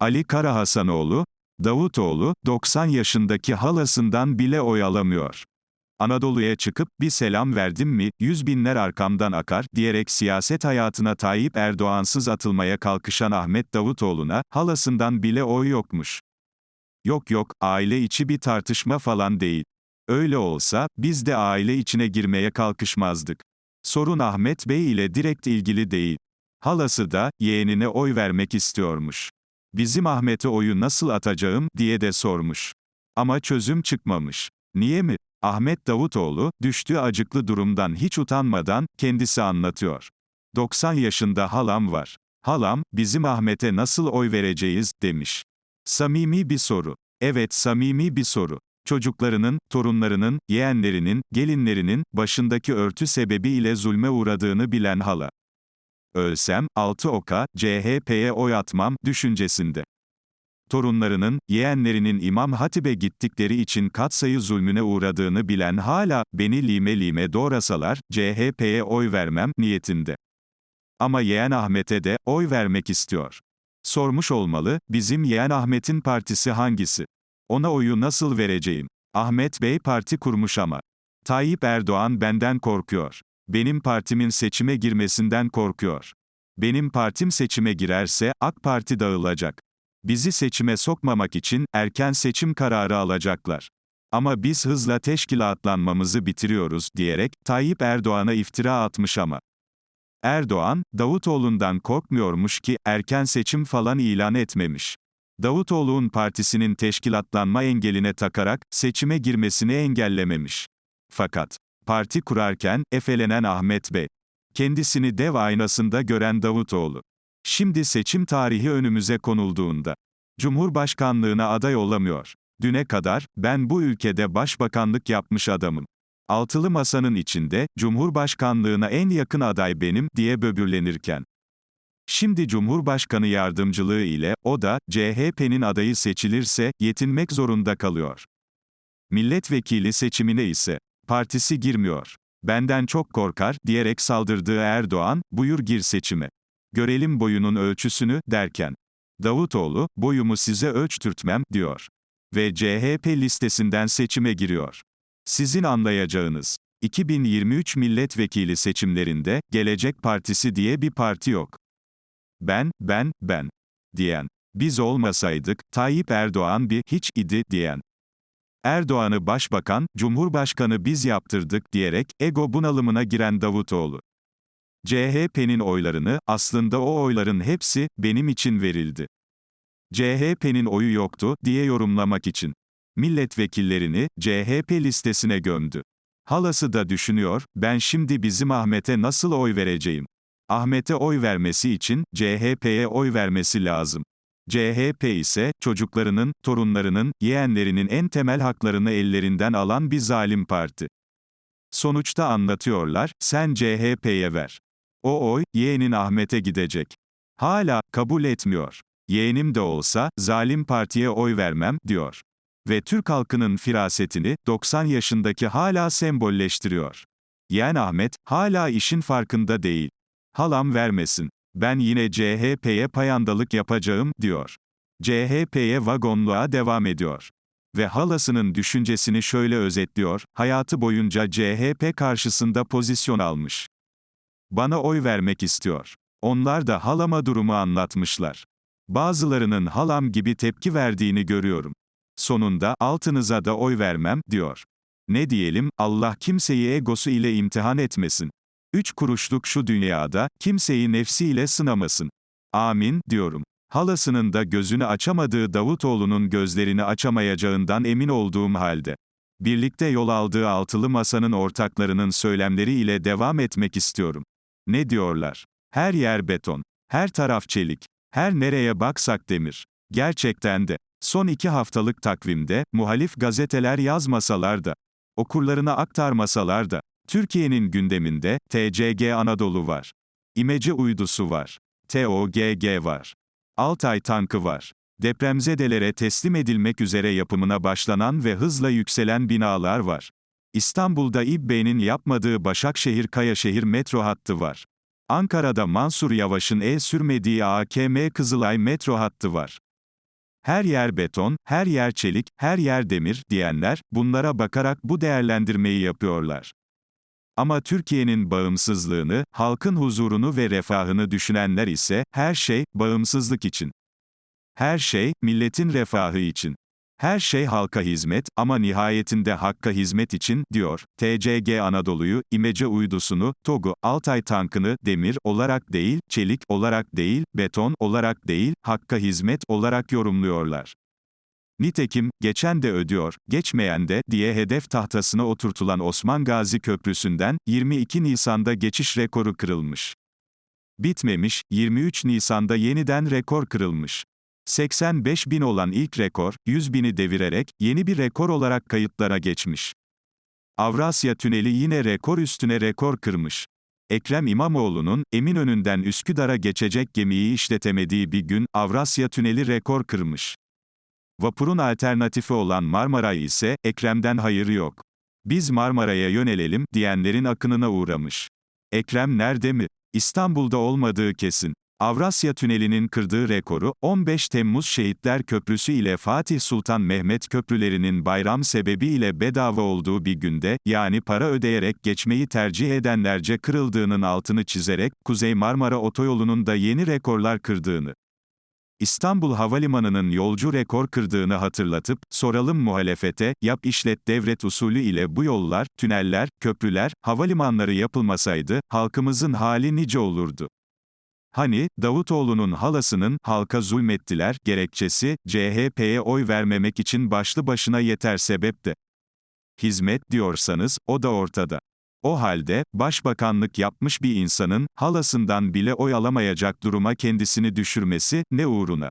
Ali Karahasanoğlu, Davutoğlu, 90 yaşındaki halasından bile oy alamıyor. Anadolu'ya çıkıp bir selam verdim mi, yüz binler arkamdan akar diyerek siyaset hayatına Tayyip Erdoğansız atılmaya kalkışan Ahmet Davutoğlu'na, halasından bile oy yokmuş. Yok yok, aile içi bir tartışma falan değil. Öyle olsa, biz de aile içine girmeye kalkışmazdık. Sorun Ahmet Bey ile direkt ilgili değil. Halası da, yeğenine oy vermek istiyormuş. Bizim Ahmet'e oyu nasıl atacağım, diye de sormuş. Ama çözüm çıkmamış. Niye mi? Ahmet Davutoğlu, düştüğü acıklı durumdan hiç utanmadan, kendisi anlatıyor. 90 yaşında halam var. Halam, bizim Ahmet'e nasıl oy vereceğiz, demiş. Samimi bir soru. Evet, samimi bir soru. Çocuklarının, torunlarının, yeğenlerinin, gelinlerinin, başındaki örtü sebebiyle zulme uğradığını bilen hala. Ölsem, altı oka, CHP'ye oy atmam, düşüncesinde. Torunlarının, yeğenlerinin İmam Hatip'e gittikleri için katsayı zulmüne uğradığını bilen hala, beni lime lime doğrasalar, CHP'ye oy vermem, niyetinde. Ama yeğen Ahmet'e de, oy vermek istiyor. Sormuş olmalı, bizim yeğen Ahmet'in partisi hangisi? Ona oyu nasıl vereceğim? Ahmet Bey parti kurmuş ama. Tayyip Erdoğan benden korkuyor. Benim partimin seçime girmesinden korkuyor. Benim partim seçime girerse, AK Parti dağılacak. Bizi seçime sokmamak için, erken seçim kararı alacaklar. Ama biz hızla teşkilatlanmamızı bitiriyoruz, diyerek, Tayyip Erdoğan'a iftira atmış ama. Erdoğan, Davutoğlu'ndan korkmuyormuş ki, erken seçim falan ilan etmemiş. Davutoğlu'nun partisinin teşkilatlanma engeline takarak, seçime girmesini engellememiş. Fakat, parti kurarken, efelenen Ahmet Bey, kendisini dev aynasında gören Davutoğlu, şimdi seçim tarihi önümüze konulduğunda, Cumhurbaşkanlığına aday olamıyor. Düne kadar, ben bu ülkede başbakanlık yapmış adamım. Altılı masanın içinde, Cumhurbaşkanlığına en yakın aday benim, diye böbürlenirken. Şimdi Cumhurbaşkanı yardımcılığı ile, o da, CHP'nin adayı seçilirse, yetinmek zorunda kalıyor. Milletvekili seçimine ise, partisi girmiyor. Benden çok korkar, diyerek saldırdığı Erdoğan, buyur gir seçime. Görelim boyunun ölçüsünü, derken. Davutoğlu, boyumu size ölçtürtmem, diyor. Ve CHP listesinden seçime giriyor. Sizin anlayacağınız, 2023 milletvekili seçimlerinde, Gelecek Partisi diye bir parti yok. Ben, ben, ben, diyen. Biz olmasaydık, Tayyip Erdoğan bir hiç idi, diyen. Erdoğan'ı başbakan, Cumhurbaşkanı biz yaptırdık diyerek, ego bunalımına giren Davutoğlu. CHP'nin oylarını, aslında o oyların hepsi, benim için verildi. CHP'nin oyu yoktu, diye yorumlamak için. Milletvekillerini, CHP listesine gömdü. Halası da düşünüyor, ben şimdi bizim Ahmet'e nasıl oy vereceğim? Ahmet'e oy vermesi için, CHP'ye oy vermesi lazım. CHP ise, çocuklarının, torunlarının, yeğenlerinin en temel haklarını ellerinden alan bir zalim parti. Sonuçta anlatıyorlar, sen CHP'ye ver. O oy, yeğenin Ahmet'e gidecek. Hala, kabul etmiyor. Yeğenim de olsa, zalim partiye oy vermem, diyor. Ve Türk halkının firasetini, 90 yaşındaki hala sembolleştiriyor. Yeğen Ahmet, hala işin farkında değil. Halam vermesin. Ben yine CHP'ye payandalık yapacağım, diyor. CHP'ye vagonluğa devam ediyor. Ve halasının düşüncesini şöyle özetliyor, hayatı boyunca CHP karşısında pozisyon almış. Bana oy vermek istiyor. Onlar da halama durumu anlatmışlar. Bazılarının halam gibi tepki verdiğini görüyorum. Sonunda, altınıza da oy vermem, diyor. Ne diyelim, Allah kimseyi egosu ile imtihan etmesin. Üç kuruşluk şu dünyada, kimseyi nefsiyle sınamasın. Amin, diyorum. Halasının da gözünü açamadığı Davutoğlu'nun gözlerini açamayacağından emin olduğum halde. Birlikte yol aldığı altılı masanın ortaklarının söylemleri ile devam etmek istiyorum. Ne diyorlar? Her yer beton. Her taraf çelik. Her nereye baksak demir. Gerçekten de. Son iki haftalık takvimde, muhalif gazeteler yazmasalar da, okurlarına aktarmasalar da, Türkiye'nin gündeminde, TCG Anadolu var. İmece uydusu var. TOGG var. Altay tankı var. Depremzedelere teslim edilmek üzere yapımına başlanan ve hızla yükselen binalar var. İstanbul'da İBB'nin yapmadığı Başakşehir-Kayaşehir metro hattı var. Ankara'da Mansur Yavaş'ın el sürmediği AKM Kızılay metro hattı var. Her yer beton, her yer çelik, her yer demir diyenler, bunlara bakarak bu değerlendirmeyi yapıyorlar. Ama Türkiye'nin bağımsızlığını, halkın huzurunu ve refahını düşünenler ise, her şey, bağımsızlık için. Her şey, milletin refahı için. Her şey halka hizmet ama nihayetinde hakka hizmet için, diyor. TCG Anadolu'yu, İmece uydusunu, TOG'u, Altay tankını, demir olarak değil, çelik olarak değil, beton olarak değil, hakka hizmet olarak yorumluyorlar. Nitekim, geçen de ödüyor, geçmeyen de, diye hedef tahtasına oturtulan Osman Gazi Köprüsü'nden, 22 Nisan'da geçiş rekoru kırılmış. Bitmemiş, 23 Nisan'da yeniden rekor kırılmış. 85 bin olan ilk rekor, 100 bini devirerek, yeni bir rekor olarak kayıtlara geçmiş. Avrasya Tüneli yine rekor üstüne rekor kırmış. Ekrem İmamoğlu'nun, Eminönü'nden Üsküdar'a geçecek gemiyi işletemediği bir gün, Avrasya Tüneli rekor kırmış. Vapurun alternatifi olan Marmaray ise, Ekrem'den hayır yok. Biz Marmaray'a yönelelim, diyenlerin akınına uğramış. Ekrem nerede mi? İstanbul'da olmadığı kesin. Avrasya Tüneli'nin kırdığı rekoru, 15 Temmuz Şehitler Köprüsü ile Fatih Sultan Mehmet köprülerinin bayram sebebiyle bedava olduğu bir günde, yani para ödeyerek geçmeyi tercih edenlerce kırıldığının altını çizerek, Kuzey Marmara Otoyolu'nun da yeni rekorlar kırdığını, İstanbul Havalimanı'nın yolcu rekor kırdığını hatırlatıp, soralım muhalefete, yap işlet devret usulü ile bu yollar, tüneller, köprüler, havalimanları yapılmasaydı, halkımızın hali nice olurdu. Hani, Davutoğlu'nun halasının, halka zulmettiler, gerekçesi, CHP'ye oy vermemek için başlı başına yeter sebep de. Hizmet diyorsanız, o da ortada. O halde, başbakanlık yapmış bir insanın, halasından bile oy alamayacak duruma kendisini düşürmesi, ne uğruna?